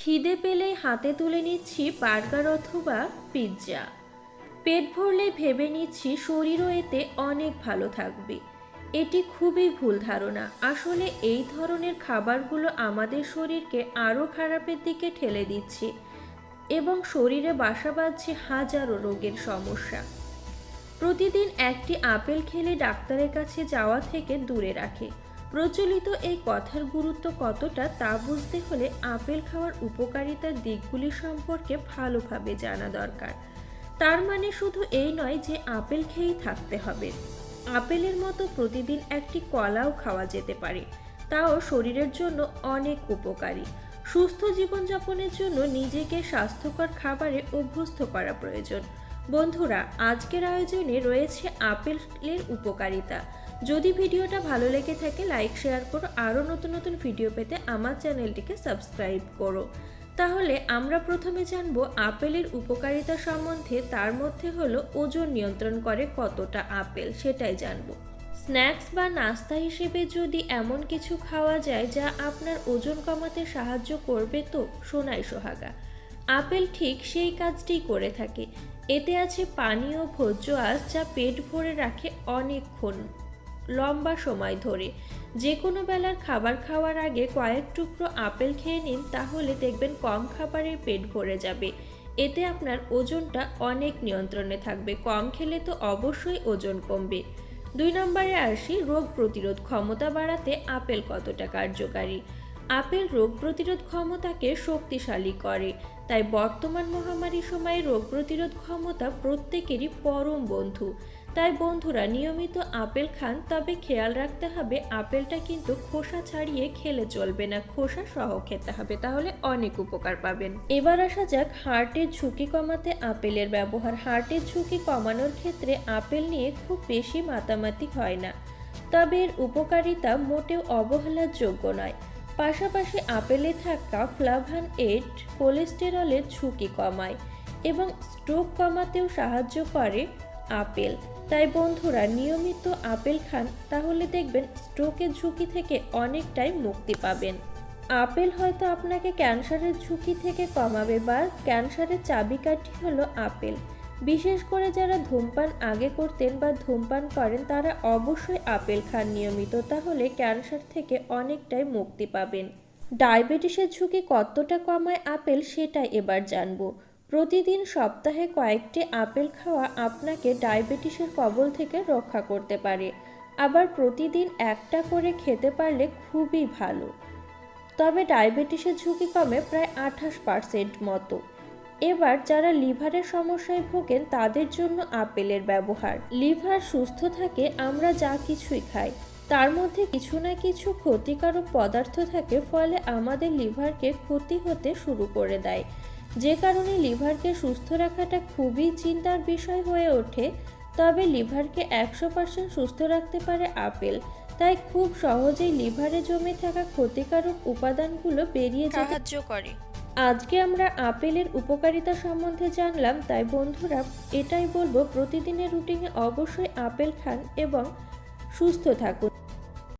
খিদে পেলেই হাতে তুলে নিচ্ছি বার্গার অথবা পিৎজা। পেট ভরলে ভেবে নিচ্ছি শরীরও এতে অনেক ভালো থাকবে। এটি খুবই ভুল ধারণা। আসলে এই ধরনের খাবারগুলো আমাদের শরীরকে আরও খারাপের দিকে ঠেলে দিচ্ছে এবং শরীরে বাসা বাঁধছে হাজারো রোগের সমস্যা। প্রতিদিন একটি আপেল খেলে ডাক্তারের কাছে যাওয়া থেকে দূরে রাখে। প্রচলিত এই কথার গুরুত্ব কতটা তা বুঝতে হলে আপেল খাওয়ার উপকারিতার দিকগুলি সম্পর্কে ভালোভাবে জানা দরকার। তার মানে শুধু এই নয় যে আপেল খেয়েই থাকতে হবে। আপেলের মতো প্রতিদিন একটি কলাও খাওয়া যেতে পারে। তাও শরীরের জন্য অনেক উপকারী। সুস্থ জীবনযাপনের জন্য নিজেকে স্বাস্থ্যকর খাবারে অভ্যস্ত করা প্রয়োজন। বন্ধুরা, আজকের আয়োজনে রয়েছে আপেলের উপকারিতা। যদি ভিডিওটা ভালো লেগে থাকে, লাইক, শেয়ার করো। আরও নতুন নতুন ভিডিও পেতে আমার চ্যানেলটিকে সাবস্ক্রাইব করো। তাহলে আমরা প্রথমে জানব, আপেলের উপকারিতা সম্বন্ধে তার মধ্যে হলো ওজন নিয়ন্ত্রণ করে কতটা আপেল, সেটাই জানব। স্ন্যাক্স বা নাস্তা হিসেবে যদি এমন কিছু খাওয়া যায় যা আপনার ওজন কমাতে সাহায্য করবে তো? সোনাই সোহাগা। আপেল ঠিক সেই কাজটিই করে থাকে। এতে আছে পানি ও ভোজ্য আঁশ যা পেট ভরে রাখে অনেকক্ষণ। লম্বা সময় ধরে। যে কোনো বেলার খাবার খাওয়ার আগে কয়েক টুকরো আপেল খেয়ে নিন, তাহলে দেখবেন কম খাবারের পেট ভরে যাবে। এতে আপনার ওজনটা অনেক নিয়ন্ত্রণে থাকবে। কম খেলে তো অবশ্যই ওজন কমবে। দুই নম্বরে আসি রোগ প্রতিরোধ ক্ষমতা বাড়াতে আপেল কতটা কার্যকারী? আপেল রোগ প্রতিরোধ ক্ষমতাকে শক্তিশালী করে। তাই বর্তমান মহামারী সময়ে রোগ প্রতিরোধ ক্ষমতা প্রত্যেকেরই পরম বন্ধু। তাই বন্ধুরা, নিয়মিত আপেল খান, তবে খেয়াল রাখতে হবে আপেলটা কিন্তু খোসা ছাড়িয়ে খেলে চলবে না, খোসা সহ খেতে হবে, তাহলে অনেক উপকার পাবেন। এবার আসা যাক হার্টের ঝুঁকি কমাতে আপেলের ব্যবহার। হার্টের ঝুঁকি কমানোর ক্ষেত্রে আপেল নিয়ে খুব বেশি মাতামাতি হয় না। তবে এর উপকারিতা মোটেও অবহেলার যোগ্য নয়। পাশাপাশি আপেলে থাকা ফ্লাভান এইট কোলেস্টেরলের ঝুঁকি কমায় এবং স্ট্রোক কমাতেও সাহায্য করে আপেল। তাই বন্ধুরা, নিয়মিত আপেল খান, তাহলে দেখবেন স্ট্রোকের ঝুঁকি থেকে অনেকটাই মুক্তি পাবেন। আপেল হয়তো আপনাকে ক্যান্সারের ঝুঁকি থেকে কমাবে বা ক্যান্সারের চাবিকাঠি হলো আপেল। বিশেষ করে যারা ধূমপান আগে করতেন বা ধূমপান করেন, তারা অবশ্যই আপেল খান নিয়মিত, তাহলে ক্যান্সার থেকে অনেকটাই মুক্তি পাবেন। ডায়াবেটিসের ঝুঁকি কতটা কমায় আপেল সেটাই এবার জানব। প্রতিদিন সপ্তাহে কয়েকটি আপেল খাওয়া আপনাকে ডায়াবেটিসের কবল থেকে রক্ষা করতে পারে। আবার প্রতিদিন একটা করে খেতে পারলে খুবই ভালো। তবে ডায়াবেটিসের ঝুঁকি কমে প্রায় আঠাশ পার্সেন্ট মতো। এবার যারা লিভারের সমস্যায় ভোগেন তাদের জন্য আপেলের ব্যবহার। লিভার সুস্থ থাকে, আমরা যা কিছুই খাই। তার মধ্যে কিছু না কিছু ক্ষতিকারক পদার্থ থাকে, ফলে আমাদের লিভারকে ক্ষতি হতে শুরু করে দেয়। যে কারণে লিভারকে সুস্থ রাখাটা খুবই চিন্তার বিষয় হয়ে ওঠে, তবে লিভারকে একশো পার্সেন্ট সুস্থ রাখতে পারে আপেল। তাই খুব সহজেই লিভারে জমে থাকা ক্ষতিকারক উপাদানগুলো বেরিয়ে সাহায্য করে। আজকে আমরা আপেলের উপকারিতা সম্বন্ধে জানলাম, তাই বন্ধুরা এটাই বলব, প্রতিদিনের রুটিনে অবশ্যই আপেল খান এবং সুস্থ থাকুন।